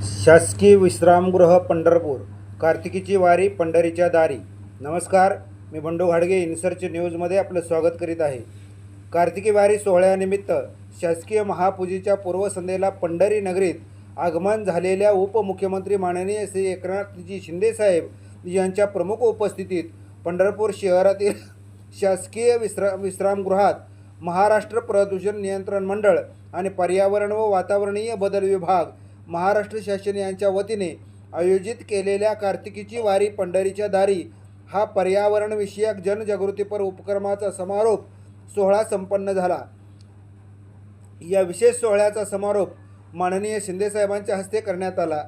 शासकीय विश्रामगृह पंढरपूर कार्तिकीची वारी पंढरीच्या दारी. नमस्कार मी बंडू घाडगे इन्सर्च न्यूजमध्ये आपलं स्वागत करीत आहे. कार्तिकी वारी सोहळ्यानिमित्त शासकीय महापूजेच्या पूर्वसंध्येला पंढरी नगरीत आगमन झालेल्या उपमुख्यमंत्री माननीय श्री एकनाथजी शिंदेसाहेब यांच्या प्रमुख उपस्थितीत पंढरपूर शहरातील शासकीय विश्रा विश्रामगृहात महाराष्ट्र प्रदूषण नियंत्रण मंडळ आणि पर्यावरण व वातावरणीय बदल विभाग महाराष्ट्र शासन यांच्या वतीने आयोजित केलेल्या कार्तिकीची वारी पंढरीच्या दारी हा पर्यावरणविषयक जनजागृतीपर उपक्रमाचा समारोप सोहळा संपन्न झाला. या विशेष सोहळ्याचा समारोप माननीय शिंदेसाहेबांच्या हस्ते करण्यात आला.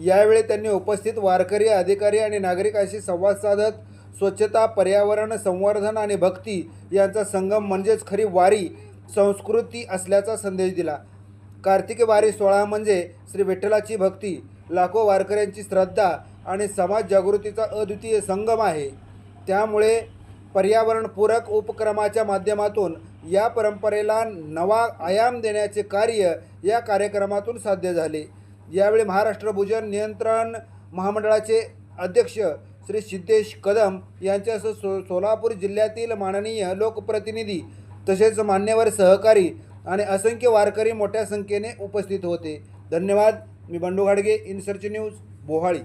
यावेळी त्यांनी उपस्थित वारकरी अधिकारी आणि नागरिकांशी संवाद साधत स्वच्छता पर्यावरण संवर्धन आणि भक्ती यांचा संगम म्हणजेच खरी वारी संस्कृती असल्याचा संदेश दिला. कार्तिकी वारी सोहळा म्हणजे श्री विठ्ठलाची भक्ती लाखो वारकऱ्यांची श्रद्धा आणि समाज जागृतीचा अद्वितीय संगम आहे. त्यामुळे पर्यावरणपूरक उपक्रमाच्या माध्यमातून या परंपरेला नवा आयाम देण्याचे कार्य या कार्यक्रमातून साध्य झाले. यावेळी महाराष्ट्र भूजन नियंत्रण महामंडळाचे अध्यक्ष श्री सिद्धेश कदम यांच्यासह सो सोलापूर जिल्ह्यातील माननीय लोकप्रतिनिधी तसेच मान्यवर सहकारी आणि असंख्य वारकरी मोठ्या संख्येने उपस्थित होते. धन्यवाद. मी बंडू घाडगे इन सर्च न्यूज बोहाळी.